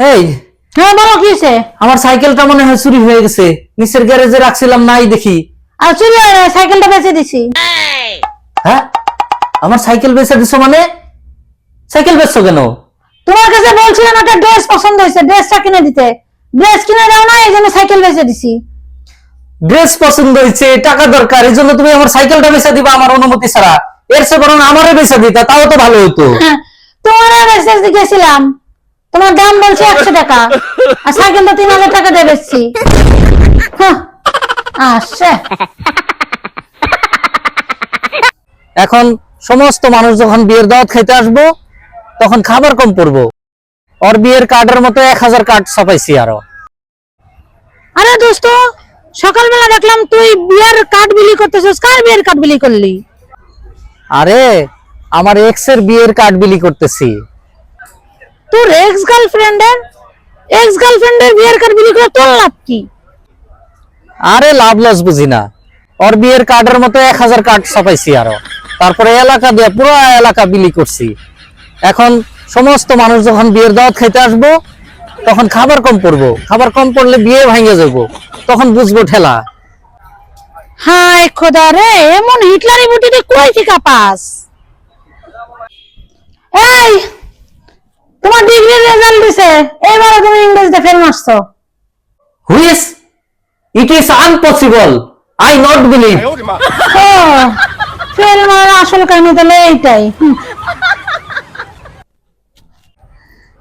এই। হ্যাঁ বলো কি হয়েছে? আমার সাইকেলটা মনে হয় চুরি হয়ে গেছে। নিচের গ্যারেজে রাখছিলাম নাই দেখি। আর চুরি হয় সাইকেলটা বেঁচে দিছি। হ্যাঁ? আমার সাইকেল বেচে দিছো মানে? সাইকেল বেচছো কেন? তোমার কাছে বলছিলাম একটা ড্রেস পছন্দ হয়েছে ড্রেসটা কিনে দিতে। ড্রেস কিনে দাও না এই জন্য সাইকেল বেঁচে দিছি। ড্রেস পছন্দ হয়েছে টাকা দরকার এই জন্য তুমি আমার সাইকেলটা বেচে দিবা আমার অনুমতি ছাড়া। এর চেয়ে বরং আমারে বেচে দিতা তাও তো ভালো হতো। হ্যাঁ, তোমার মেসেজ গেছিলাম। তোমার দাম বলছে একশো টাকা। আর সাইকেলটা তিন হাজার টাকা দিয়ে বেচছি। আসছে। এখন সমস্ত মানুষ যখন বিয়ের দাওয়াত খাইতে আসব তখন খাবার কম পড়ব। ওর বিয়ের কার্ডের মতো এক হাজার কার্ড ছাপাইছি আরও। আরে দোস্ত সকালবেলা দেখলাম তুই বিয়ের কার্ড বিলি করতেছিস। কার বিয়ের কার্ড বিলি করলি? আরে আমার এক্সের বিয়ের কার্ড বিলি করতেছি। তোর এক্স গার্লফ্রেন্ডের এক্স গার্লফ্রেন্ডের বিয়ের কার্ড বিলি করে তোর লাভ কি? আরে লাভ লস বুঝি না। ওর বিয়ের কার্ডের মতো এক হাজার কার্ড ছাপাইছি আরও। তারপরে এলাকা দিয়ে পুরো এলাকা বিলি করছি। এখন সমস্ত মানুষ যখন বিয়ের দাওয়াত খাইতে আসব তখন খাবার কম পড়ব। খাবার কম পড়লে বিয়ে ভাঙে যাব। তখন বুঝব ঠেলা। হায় খোদা রে এমন হিটলারি বুটিতে কই থেকে পাস? এই তোমার ডিগ্রি রেজাল্ট দিছে। এবারে তুমি ইংরেজিতে ফেল মারছো। Which it is impossible I not believe fail মারার আসল কাহিনী তাহলে এইটাই।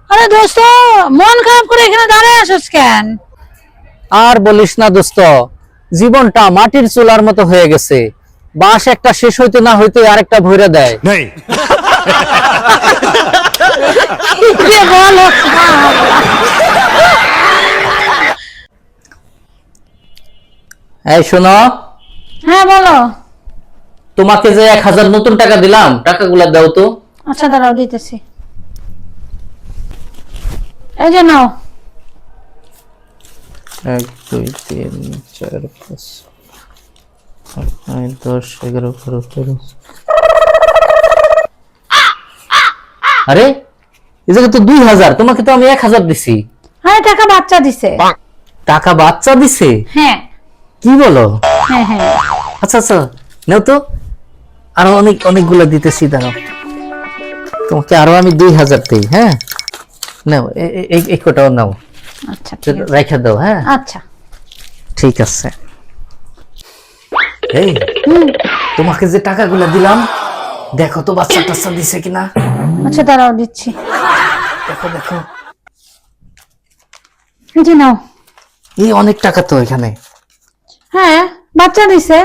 আরে দোস্ত মন খারাপ করে এখানে দাঁড়ায় আসিস কেন? আর বলিস না দোস্ত জীবনটা মাটির চুলার মতো হয়ে গেছে। বাঁশ একটা শেষ হইতে না হইতে আরেকটা ভরে দেয়। এই শোনো। হ্যাঁ বলো। তোমাকে যে এক হাজার নতুন টাকা দিলাম টাকাগুলা দাও তো। আচ্ছা দাঁড়াও দিতেছি। এই যে নাও। এক দুই তিন চার পাঁচ নয় দশ এগারো বারো তেরো। আরে! এই জায়গায় তো দুই হাজার তোমাকে তো আমি এক হাজার দিছি। হ্যাঁ টাকা বাচ্চা দিছে। টাকা বাচ্চা দিছে? হ্যাঁ। কি বলো? হ্যাঁ হ্যাঁ। আচ্ছা আচ্ছা নাও তো। আরও অনেক অনেকগুলো দিতেছি দাঁড়াও। তোমাকে আরও আমি দুই হাজার দিই হ্যাঁ? নাও এই কটাও নাও। আচ্ছা রেখে দাও হ্যাঁ? আচ্ছা। ঠিক আছে। এই তোমাকে যে টাকাগুলো দিলাম দেখো তো বাচ্চা টাচ্চা দিছে কিনা। আচ্ছা দাঁড়াও দিচ্ছি। দেখো দেখো যে নাও। এই অনেক টাকা তো এখানে। হ্যাঁ বাচ্চা দিছে।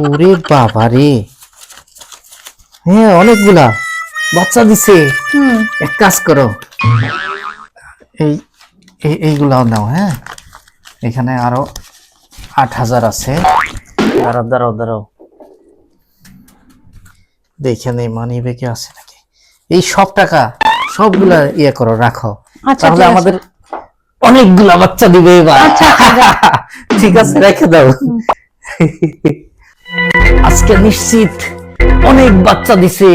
ওরে বাবা রে। হ্যাঁ অনেকগুলা। বাচ্চা দিছে। হুম। এক কাজ করো। এই এই- এইগুলাও নাও হ্যাঁ। এখানে আরও আট হাজার আছে। দাঁড়াও দাঁড়াও দাঁড়াও। দেখে নেই মানি ব্যাগে আছে এই সব টাকা সবগুলা ইয়ে করো রাখো। আচ্ছা, তাহলে আমাদের অনেকগুলা বাচ্চা দিবে এবার। আচ্ছা, ঠিক আছে। রেখে দাও। আজকে নিশ্চিত অনেক বাচ্চা দিছে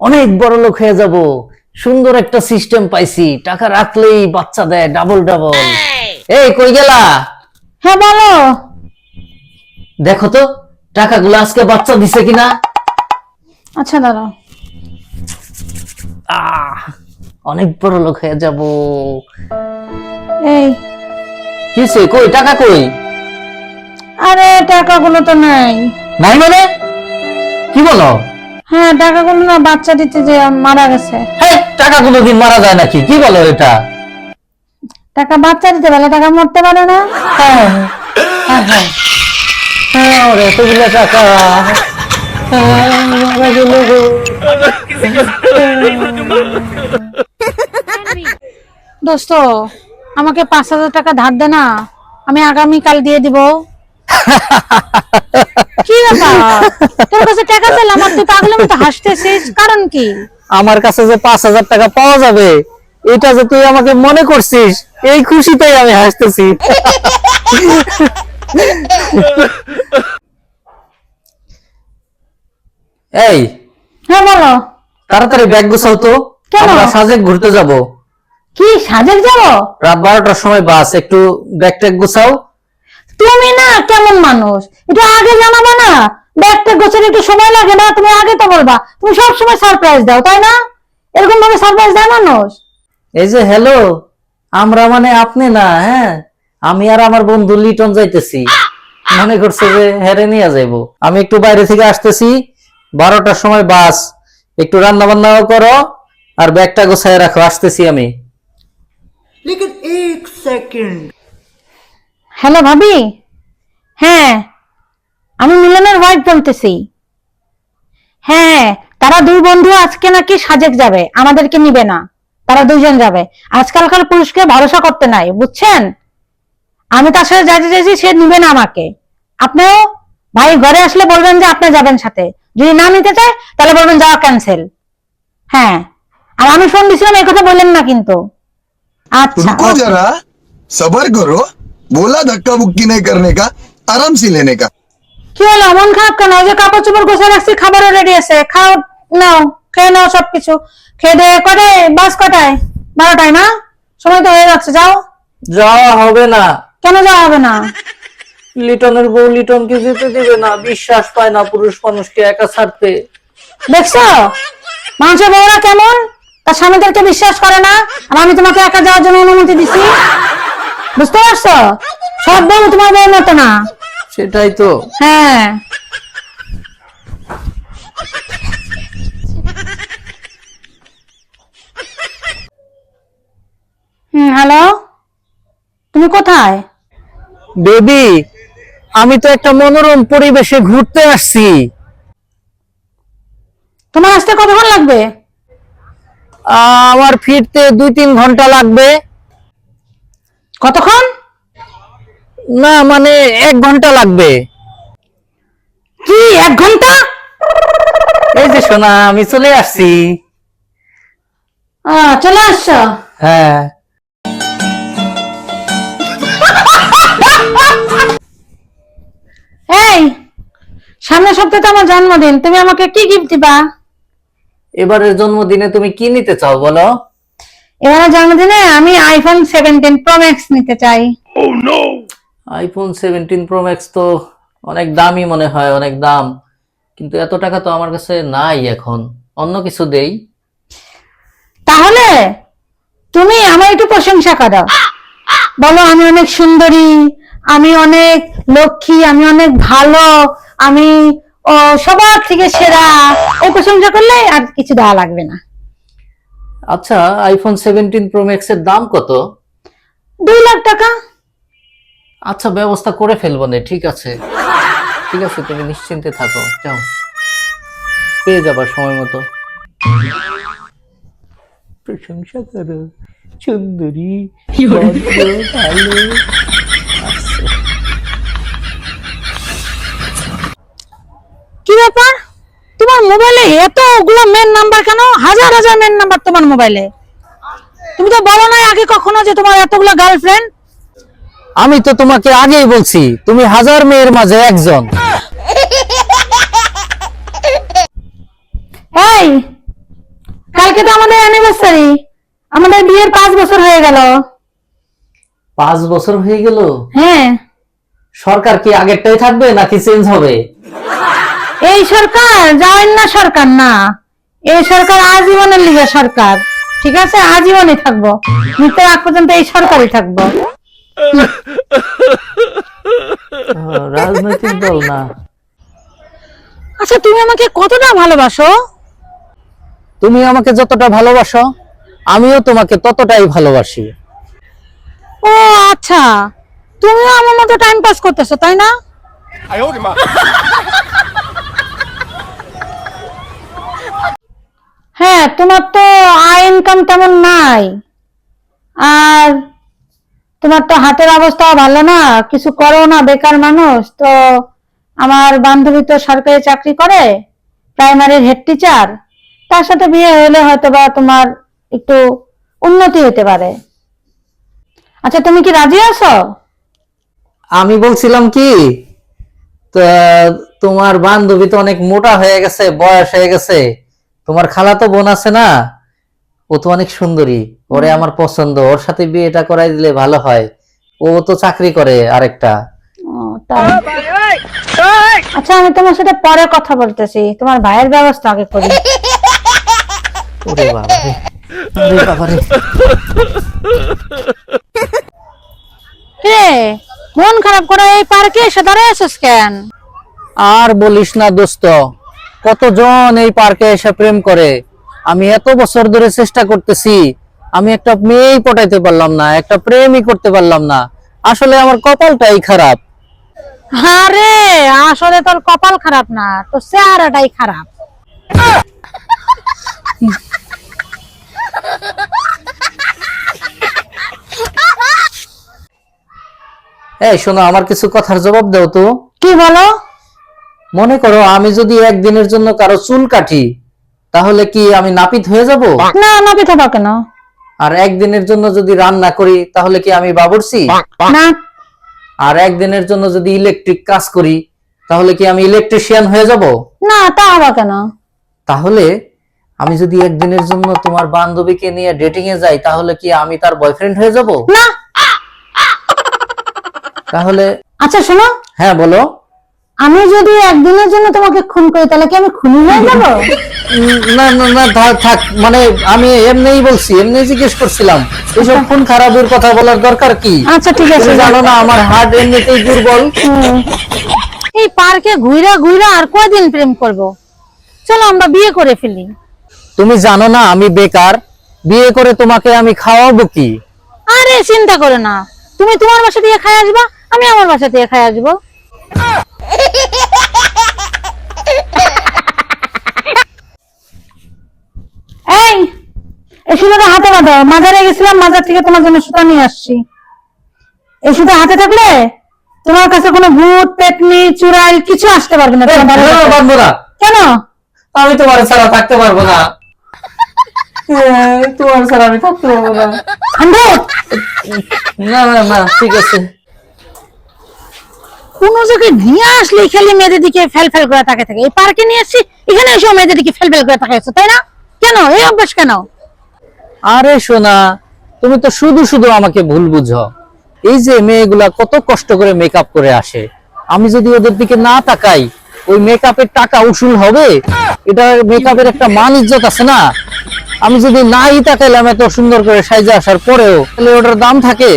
অনেক বড় লোক হয়ে যাব। সুন্দর একটা সিস্টেম পাইছি টাকা রাখলেই বাচ্চা দেয় ডাবল ডাবল এই কই গেলা? হ্যাঁ বলো। দেখো তো টাকাগুলো আজকে বাচ্চা দিছে কিনা? আচ্ছা দাঁড়াও। আহ অনেক বড় লোক হয়ে যাব। এই। কিসে কই টাকা কই? আরে টাকাগুলো তো নাই। নাই মানে? কি বলো? হ্যাঁ টাকাগুলো না বাচ্চা দিতে যে মারা গেছে। হ্যাঁ টাকা কোনোদিন মারা যায় নাকি? কি বলো এটা? টাকা বাচ্চা দিতে পারলে টাকা মরতে পারে না। হ্যাঁ। হ্যাঁ হ্যাঁ। হ্যাঁ এতগুলো টাকা। দোস্ত, আমাকে পাঁচ হাজার টাকা ধার দে না। আমি আগামী কাল দিয়ে দিব। কি তোর কাছে টাকা চাইলাম আর তুই পাগলের মতো হাসতেছিস। কারণ কি? আমার কাছে যে পাঁচ হাজার টাকা পাওয়া যাবে, এটা যে তুই আমাকে মনে করছিস, এই খুশিতেই আমি হাসতেছি। এই। হ্যাঁ বলো। তাড়াতাড়ি ব্যাগ গোছাও তো। কেন? আমরা সাজেক ঘুরতে যাব। কি সাজেক যাব? রাত বারোটার সময় বাস একটু ব্যাগ ট্যাগ গুছাও। তুমি না কেমন মানুষ? এটা আগে জানাবা না? ব্যাগটা গোছের একটু সময় লাগে না? তুমি আগে তো বলবা। তুমি সব সময় সারপ্রাইজ দাও তাই না? এরকম ভাবে সারপ্রাইজ দেয় মানুষ? এই যে হ্যালো আমরা মানে আপনি না হ্যাঁ? আমি আর আমার বন্ধু লিটন যাইতেছি। মনে করছে যে হেরে নিয়ে যাইবো। আমি একটু বাইরে থেকে আসতেছি। বারোটার সময় বাস। একটু রান্না বান্নাও করো আর ব্যাগটা গোছায় রাখো আসতেছি আমি। হ্যালো ভাবি? হ্যাঁ আমি মিলনের ওয়াইফ বলতেছি। হ্যাঁ তারা দুই বন্ধু আজকে নাকি সাজেক যাবে আমাদেরকে নিবে না। তারা দুইজন যাবে। আজকালকার পুরুষকে ভরসা করতে নাই বুঝছেন? আমি তার সাথে যাইতে চাইছি সে নিবে না আমাকে। আপনিও ভাই ঘরে আসলে বলবেন যে আপনি যাবেন সাথে। যদি না নিতে চায় তাহলে বলবেন যাওয়া ক্যান্সেল হ্যাঁ। আর আমি ফোন দিছিলাম এই কথা বললেন না কিন্তু। আচ্ছা যারা করো বলা ধাক্কা করনে কা আরাম লেনে কা কি হলো? মন খারাপ কেন? ওই যে কাপড় চোপড় গোছায় রাখছি খাবার রেডি আছে। খাও নাও খেয়ে নাও সবকিছু। খেয়ে দিয়ে কটায়? বাস কটায়? বারোটায় না? সময় তো হয়ে যাচ্ছে যাও। যাওয়া হবে না। কেন যাওয়া হবে না? লিটনের বউ লিটনকে যেতে দিবে না? বিশ্বাস পায় না পুরুষ মানুষকে একা ছাড়তে। দেখছ? মানুষের বউরা কেমন? তার স্বামীদেরকে বিশ্বাস করে না? আর আমি তোমাকে একা যাওয়ার জন্য অনুমতি দিছি? বুঝতে পারছ? সব বউ তোমার বউর মতো না। সেটাই তো। হ্যাঁ। হ্যালো? তুমি কোথায়? বেবি আমি তো একটা মনোরম পরিবেশে ঘুরতে আসছি। তোমার আসতে কতক্ষণ লাগবে? আমার ফিরতে দুই তিন ঘণ্টা লাগবে। কতক্ষণ? না মানে এক ঘণ্টা লাগবে। কি এক ঘণ্টা? এই যে শোনা আমি চলে আসছি। আহ, চলে আসছো? হ্যাঁ। এই সামনের সপ্তাহে তো আমার জন্মদিন তুমি আমাকে কি গিফট দিবা? এবারের জন্মদিনে তুমি কি নিতে চাও বলো? এবারে জন্মদিনে আমি আইফোন সেভেন্টিন প্রো ম্যাক্স নিতে চাই। আইফোন সেভেন্টিন প্রো ম্যাক্স তো অনেক দামি মনে হয় অনেক দাম। কিন্তু এত টাকা তো আমার কাছে নাই এখন। অন্য কিছু দেই। তাহলে তুমি আমার একটু প্রশংসা করো। বলো আমি অনেক সুন্দরী আমি অনেক লক্ষ্মী আমি অনেক ভালো আমি ও সবার থেকে সেরা। এই প্রশংসা করলে আর কিছু দেওয়া লাগবে না। আচ্ছা আইফোন সেভেন্টিন প্রো ম্যাক্স এর দাম কত? দুই লাখ টাকা। আচ্ছা ব্যবস্থা করে ফেলব না ঠিক আছে। ঠিক আছে তুমি নিশ্চিন্তে থাকো যাও। পেয়ে যাবার সময় মতো। প্রশংসা করো সুন্দরী ভালো কি ব্যাপার তোমার মোবাইলে এতগুলো মেন নাম্বার কেন? হাজার হাজার মেন নাম্বার তোমার মোবাইলে তুমি তো বলো নাই আগে কখনো যে তোমার এতগুলো গার্লফ্রেন্ড আমি তো তোমাকে আগেই বলছি তুমি হাজার মেয়ের মাঝে একজন। এই কালকে তো আমাদের অ্যানিভার্সারি আমাদের বিয়ের পাঁচ বছর হয়ে গেল। পাঁচ বছর হয়ে গেল? হ্যাঁ। সরকার কি আগেরটাই থাকবে নাকি চেঞ্জ হবে? এই সরকার যাওয়েন না সরকার না। এই সরকার আজীবনের লিগে সরকার ঠিক আছে? আজীবনই থাকব। মৃত্যুর আগ পর্যন্ত এই সরকারই থাকব। রাজনৈতিক দল না। আচ্ছা তুমি আমাকে কতটা ভালোবাসো? তুমি আমাকে যতটা ভালোবাসো আমিও তোমাকে ততটাই ভালোবাসি। ও আচ্ছা। তুমিও আমার মতো টাইম পাস করতেছো তাই না? হ্যাঁ তোমার তো আয় ইনকাম তেমন নাই। আর তোমার তো হাতের অবস্থাও ভালো না, কিছু করো না, বেকার মানুষ। তো আমার বান্ধবী তো সরকারি চাকরি করে প্রাইমারির হেড টিচার তার সাথে বিয়ে হলে হয়তো বা তোমার একটু উন্নতি হতে পারে। আচ্ছা তুমি কি রাজি আছো? আমি বলছিলাম কি তোমার বান্ধবী তো অনেক মোটা হয়ে গেছে, বয়স হয়ে গেছে। তোমার খালা তো বোন আছে না? ও তো অনেক সুন্দরী। ওরে আমার পছন্দ। ওর সাথে বিয়েটা করাই দিলে ভালো হয়। ও তো চাকরি করে আরেকটা। আচ্ছা আমি তোমার সাথে পরে কথা বলতেছি। তোমার ভাইয়ের ব্যবস্থা আগে করি। ওরে বাবা ওরে বাবা কে মন খারাপ করে এই পার্কে এসে দাঁড়ায় আছিস কেন? আর বলিস না দোস্ত। কতজন এই পার্কে এসে প্রেম করে? আমি এত বছর ধরে চেষ্টা করতেছি আমি একটা মেয়েই পটাইতে পারলাম না একটা প্রেমই করতে পারলাম না। আসলে আমার কপালটাই খারাপ। আরে আসলে তোর কপাল খারাপ না তোর চেহারাটাই খারাপ। এই শোনো আমার কিছু কথার জবাব দাও তো। কি বলো? মনে করো আমি যদি একদিনের জন্য কারও চুল কাটি তাহলে কি আমি নাপিত হয়ে যাব? না না পিঠা পাও কেন? আর একদিনের জন্য যদি রান্না করি তাহলে কি আমি বাবুর্চি? না। আর একদিনের জন্য যদি ইলেকট্রিক কাজ করি তাহলে কি আমি ইলেকট্রিশিয়ান হয়ে যাব? না তা হবা কেন? তাহলে আমি যদি একদিনের জন্য তোমার বান্ধবীকে নিয়ে ডেটিং এ যাই তাহলে কি আমি তার বয়ফ্রেন্ড হয়ে যাব? না। তাহলে আচ্ছা শোনো। হ্যাঁ বলো। আমি যদি একদিনের জন্য তোমাকে খুন করি তাহলে কি আমি খুনি হয়ে যাব? না না না থাক মানে আমি এমনিই বলছি এমনি জিজ্ঞেস করছিলাম এইসব খুন খারাপের কথা বলার দরকার কি? আচ্ছা ঠিক আছে। জানো না আমার হার্ট এমনিতেই দুর্বল। এই পার্কে ঘুরা ঘুরা আর কয়দিন প্রেম করব? চলো আমরা বিয়ে করে ফেলি। তুমি জানো না আমি বেকার। বিয়ে করে তোমাকে আমি খাওয়াবো কি? আরে চিন্তা করো না। তুমি তোমার বাসা দিয়ে খাই আসবা আমি আমার বাসা দিয়ে খাই আসব। এই এই সুতোটা হাতে বাঁধো। মাজারে গেছিলাম মাজার থেকে তোমার জন্য সুতা নিয়ে আসছি। এই সুতো হাতে থাকলে তোমার কাছে কোনো ভূত পেতনি চুড়াইল কিছু আসতে পারবে না। পারব না। কেন? আমি তোমার ছাড়া থাকতে পারব না। তোমার ছাড়া আমি থাকতে পারব না না না ঠিক আছে। কোন জায়গায় নিয়ে আসলে খালি মেয়েদের দিকে ফেল ফেল করে তাকে থাকে। এই পার্কে নিয়ে আসছি, এখানে এসে মেয়েদের দিকে ফেল ফেল করে তাকাইছো, তাই না? কেন? এই অভ্যাস কেন? আরে সোনা, তুমি তো শুধু শুধু আমাকে ভুল বুঝো। এই যে মেয়েগুলা কত কষ্ট করে মেকআপ করে আসে। আমি যদি ওদের দিকে না তাকাই, ওই মেকআপের টাকা উসুল হবে? এটা মেকআপের একটা মান ইজ্জত আছে না? আমি যদি নাই তাকাইলাম এত সুন্দর করে সাইজে আসার পরেও, তাহলে ওটার দাম থাকে?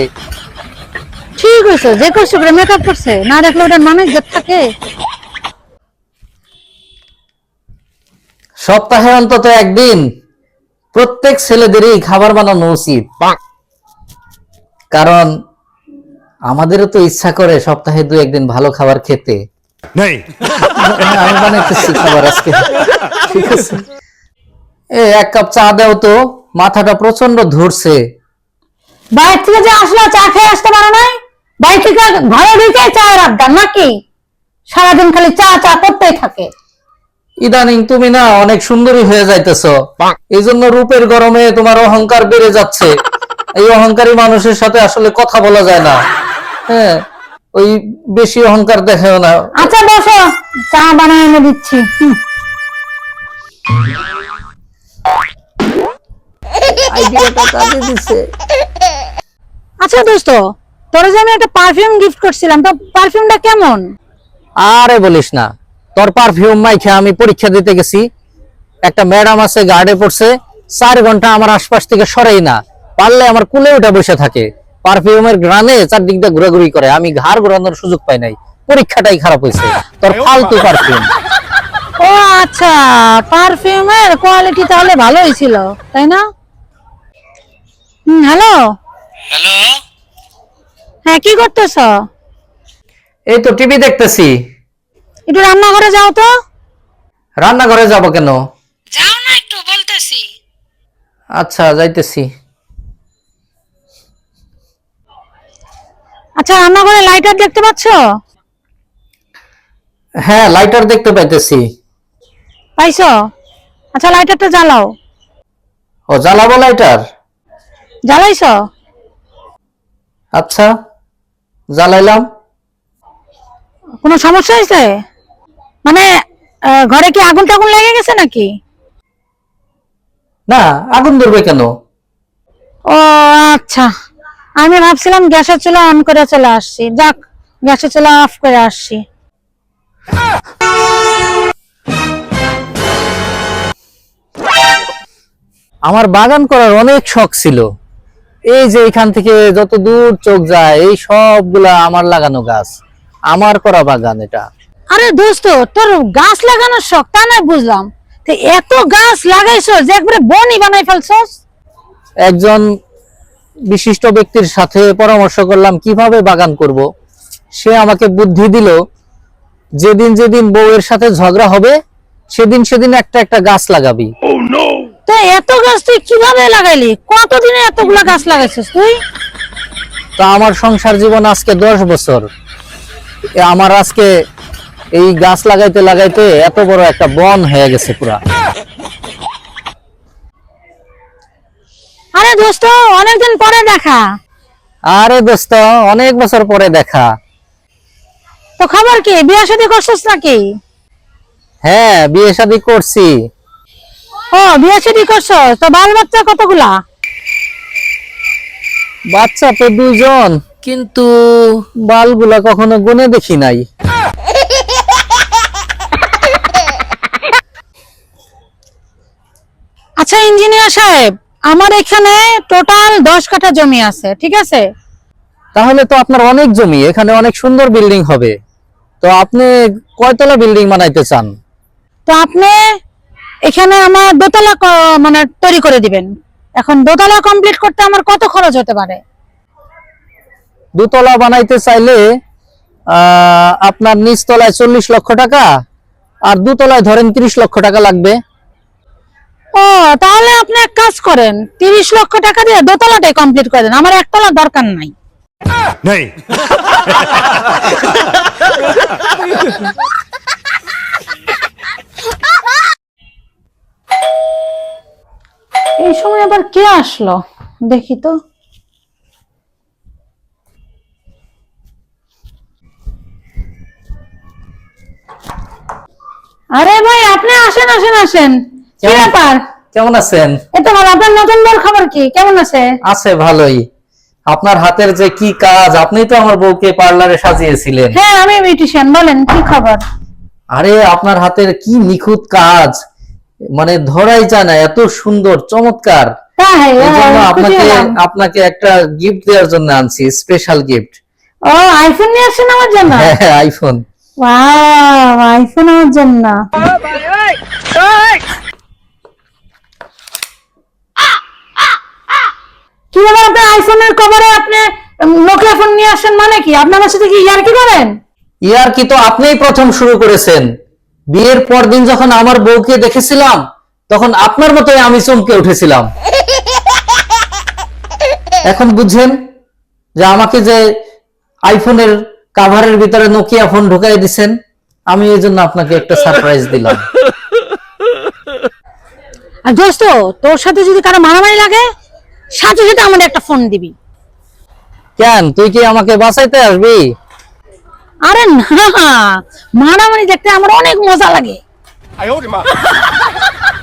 ঠিক হয়েছে যে কষ্ট করে মেকআপ করছে না দেখলে ওটার মানে ইজ্জত থাকে। সপ্তাহে অন্তত একদিন প্রত্যেক ছেলেদেরই খাবার বানানো উচিত। কারণ আমাদেরও তো ইচ্ছা করে সপ্তাহে দু একদিন ভালো খাবার খেতে। আমি বানাইতেছি খাবার আজকে। ঠিক আছে। এ এক কাপ চা দাও তো মাথাটা প্রচণ্ড ধরছে। বাইরে থেকে যে আসলো চা খেয়ে আসতে পারো নাই? থেকে ঘরে ঢুকে চায়ের আড্ডা নাকি? সারাদিন খালি চা চা করতেই থাকে। ইদানিং তুমি না অনেক সুন্দরী হয়ে যাইতেছ। এই জন্য রূপের গরমে তোমার অহংকার বেড়ে যাচ্ছে। এই অহংকারী মানুষের সাথে আসলে কথা বলা যায় না। হ্যাঁ ওই বেশি অহংকার দেখাও না। আচ্ছা বসো চা বানায় এনে দিচ্ছি। হুম। আইডিয়াটা কাজে দিছে। আচ্ছা দোস্ত তোর যে আমি একটা পারফিউম গিফট করছিলাম তো পারফিউমটা কেমন? আরে বলিস না তোর পারফিউম মাইখে আমি পরীক্ষা দিতে গেছি। একটা ম্যাডাম আছে গার্ডে পড়ছে চার ঘণ্টা আমার আশপাশ থেকে সরেই না পারলে আমার কুলে উঠে বসে থাকে। পারফিউমের গ্রানে চারদিক দিয়ে ঘোরাঘুরি করে আমি ঘাড় ঘোরানোর সুযোগ পাই নাই পরীক্ষাটাই খারাপ হয়েছে। তোর ফালতু পারফিউম ও আচ্ছা পারফিউমের কোয়ালিটি তাহলে ভালোই ছিল তাই না? হুম হ্যালো হ্যালো হ্যাঁ কি করতেছ? এই তো টিভি দেখতেছি। একটু রান্নাঘরে যাও তো। রান্নাঘরে যাব কেন? যাও না একটু বলতেছি। আচ্ছা যাইতেছি। আচ্ছা রান্নাঘরে লাইটার দেখতে পাচ্ছ? হ্যাঁ লাইটার দেখতে পাইতেছি। পাইছো? আচ্ছা লাইটারটা জ্বালাও। ও জ্বালাবো লাইটার জ্বালাইছো? আচ্ছা। জ্বালাইলাম কোনো সমস্যা হয়েছে? মানে আহ, ঘরে কি আগুন টাগুন লেগে গেছে নাকি? না আগুন ধরবে কেন? ও আচ্ছা। আমি ভাবছিলাম গ্যাসের চুলা অন করে চলে আসছি। যাক গ্যাসের চুলা অফ করে আসছি। আমার বাগান করার অনেক শখ ছিল। এই যে এখান থেকে যত দূর চোখ যায় এই সবগুলা আমার লাগানো গাছ। আমার করা বাগান এটা। আরে দোস্ত তোর গাছ লাগানোর শখ তা না বুঝলাম। তো এত গাছ লাগাইছো যে একবারে বনই বানাই ফেলছস। একজন বিশিষ্ট ব্যক্তির সাথে পরামর্শ করলাম কীভাবে বাগান করব। সে আমাকে বুদ্ধি দিল যেদিন যেদিন বউয়ের সাথে ঝগড়া হবে সেদিন সেদিন একটা একটা গাছ লাগাবি। তো এত গাছ তুই কীভাবে লাগাইলি? কতদিনে এতগুলা গাছ লাগাইছিস তুই? তো আমার সংসার জীবন আজকে দশ বছর। এ আমার আজকে এই গাছ লাগাইতে লাগাইতে এত বড় একটা বন হয়ে গেছে পুরা। আরে দোস্ত অনেকদিন পরে দেখা। আরে দোস্ত অনেক বছর পরে দেখা। তো খবর কি বিয়ে শাদী করছিস নাকি? হ্যাঁ বিয়ে শাদী করছি। ও বিয়ে শাদী করছ? তো বাল বাচ্চা কতগুলা? বাচ্চা তো দুজন কিন্তু বালগুলা কখনো গুনে দেখি নাই। আচ্ছা ইঞ্জিনিয়ার সাহেব আমার এখানে টোটাল দশ কাঠা জমি আছে ঠিক আছে? তাহলে তো আপনার অনেক জমি এখানে অনেক সুন্দর বিল্ডিং হবে। তো আপনি কয়তলা বিল্ডিং বানাইতে চান? তো আপনি এখানে আমার দোতলা মানে তৈরি করে দিবেন। এখন দোতলা কমপ্লিট করতে আমার কত খরচ হতে পারে? দুতলা বানাইতে চাইলে আহ, আপনার নিচতলায় চল্লিশ লক্ষ টাকা আর দুতলায় ধরেন তিরিশ লক্ষ টাকা লাগবে। ও তাহলে আপনি এক কাজ করেন তিরিশ লক্ষ টাকা দিয়ে দোতলাটাই কমপ্লিট করে দেন। আমার একতলা দরকার নাই। नहीं এই সময় আবার কে আসলো? দেখি তো। আরে ভাই আপনি আসেন আসেন আসেন। কি কেমন? ব্যাপার? কেমন আছেন? এটা ভালো আপনার নতুন বর খবর কি? কেমন আছে? আছে ভালোই। আপনার হাতের যে কি কাজ আপনি তো আমার বউকে পার্লারে সাজিয়েছিলেন। হ্যাঁ আমি বিউটিশিয়ান বলেন কি খবর? আরে আপনার হাতের কি নিখুঁত কাজ। মানে ধরাই যায় না এত সুন্দর চমৎকার। হ্যাঁ হ্যাঁ হ্যাঁ, আপনাকে আপনাকে একটা গিফট দেওয়ার জন্য আনছি স্পেশাল গিফট ও আইফোন নিয়ে আসছেন আমার জন্য? হ্যাঁ আইফোন ওয়াও আইফোন আমার জন্য। কি ব্যাপার আপনি আইফোনের কভারে আপনি নোকিয়া ফোন নিয়ে আসেন মানে কি? আপনি আমার সাথে কি ইয়ার্কি করেন? ইয়ার কি তো আপনিই প্রথম শুরু করেছেন। বিয়ের পর দিন যখন আমার বউকে দেখেছিলাম তখন আপনার মতোই আমি চমকে উঠেছিলাম। এখন বুঝছেন যে আমাকে যে আইফোনের কাভারের ভিতরে নোকিয়া ফোন ঢুকাই দিছেন আমি এই জন্য আপনাকে একটা সারপ্রাইজ দিলাম। আর দোস্ত তোর সাথে যদি কারও মারামারি লাগে সাথে সাথে আমাদের একটা ফোন দিবি। কেন? তুই কি আমাকে বাঁচাইতে আসবি? আরে না মারামারি দেখতে আমার অনেক মজা লাগে।